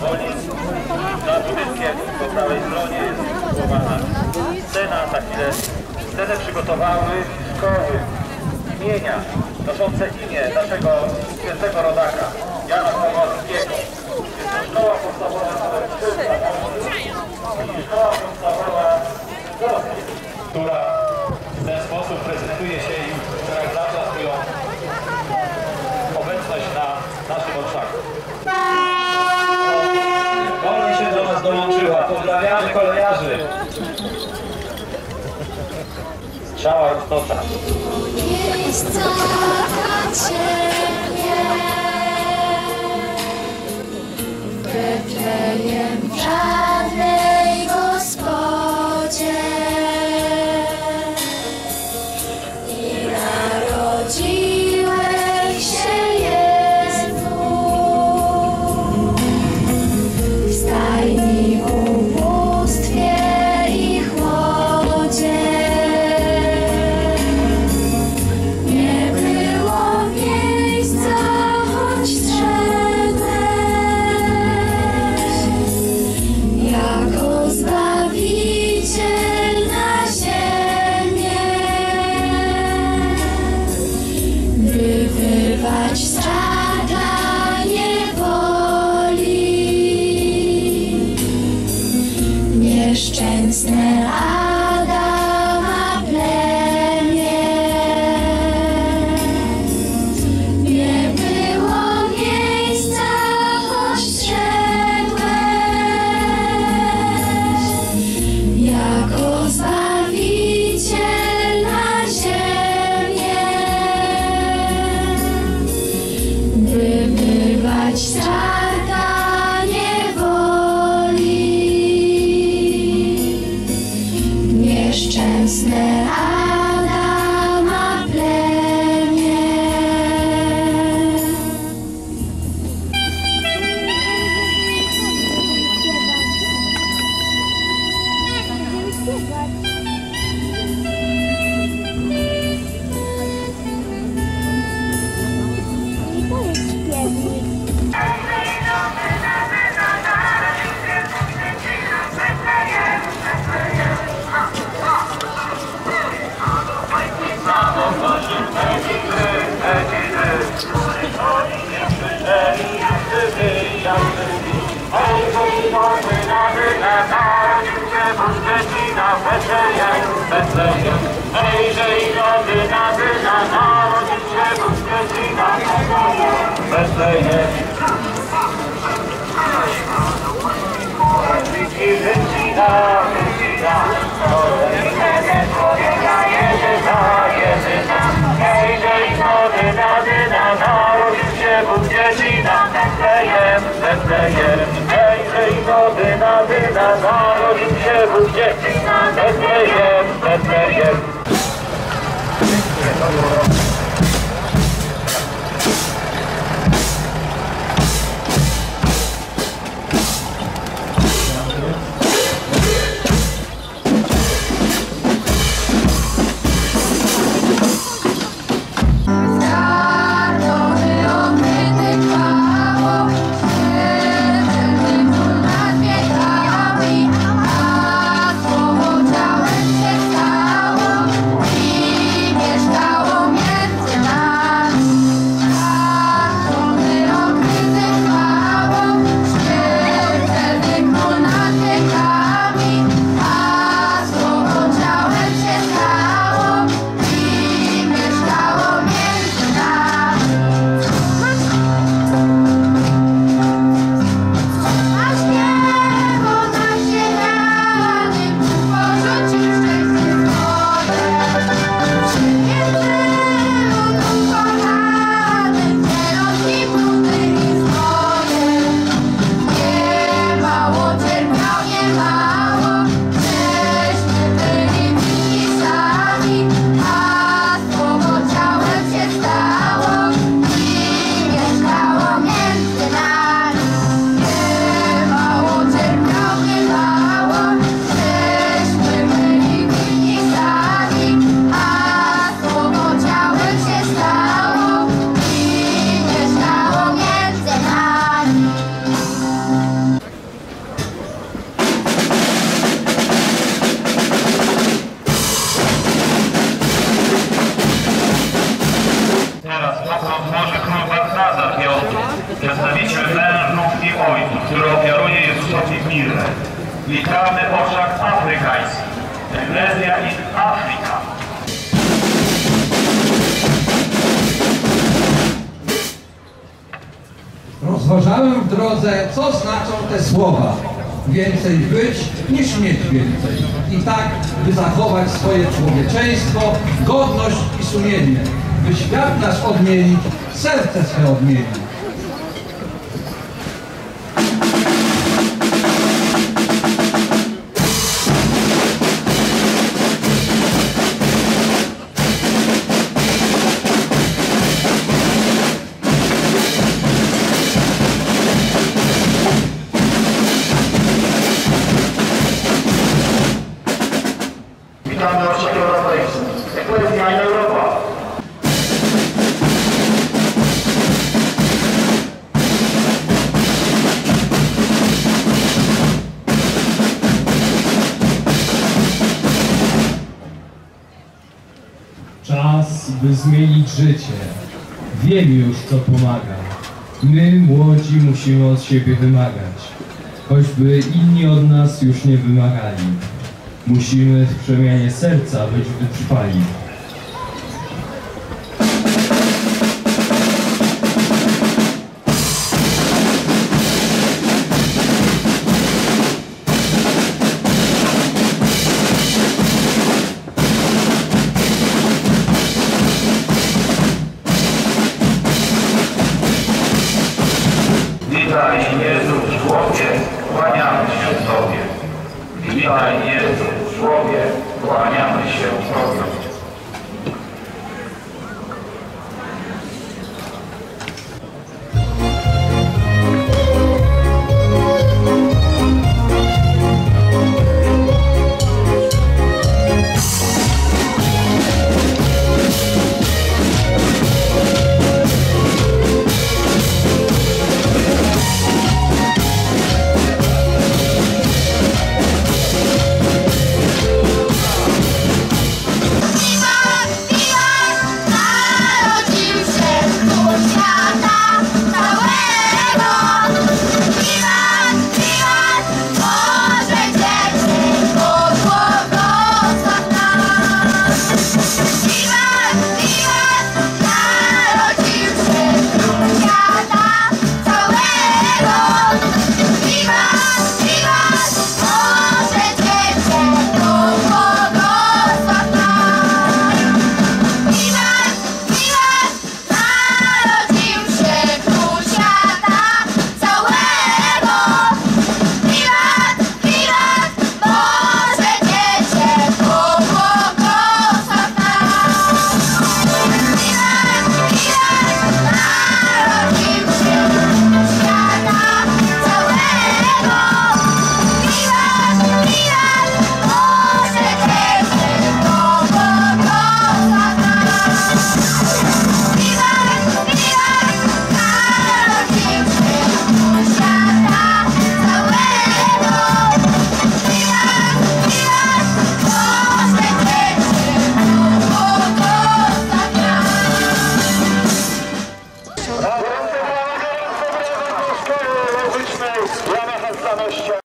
Woli Za budynkiem po prawej stronie jest przygotowana scena. Za chwilę scenę przygotowały szkoły imienia noszące imię naszego świętego rodaka Jana Pomorskiego. Jest to szkoła podstawowa numer 3 i szkoła podstawowa która Pozdrawiamy kolejarzy. Miejsca dla Ciebie stand. Ejżej nowy nabyna, narodził się Bóg Szczecina, Betlejem. I wycina, wycina, Ejżej nowy nabyna, narodził się Bóg Szczecina, Betlejem, Betlejem. Ejżej nowy nabyna, narodził się Bóg Szczecina, Betlejem, Betlejem. Gracias. Mężów i ojców, który ofiaruje Jezusowi mirę. Witamy orszak afrykański. Eklezja in Afrika. Rozważałem w drodze, co znaczą te słowa. Więcej być niż mieć więcej. I tak, by zachować swoje człowieczeństwo, godność i sumienie. By świat nasz odmienić, serce swe odmienić. By zmienić życie. Wiem już, co pomaga. My, młodzi, musimy od siebie wymagać. Choćby inni od nas już nie wymagali. Musimy w przemianie serca być wytrwali. Witaj Jezu w żłobie, kłaniamy się Tobie. Witaj Jezu w żłobie, kłaniamy się Tobie.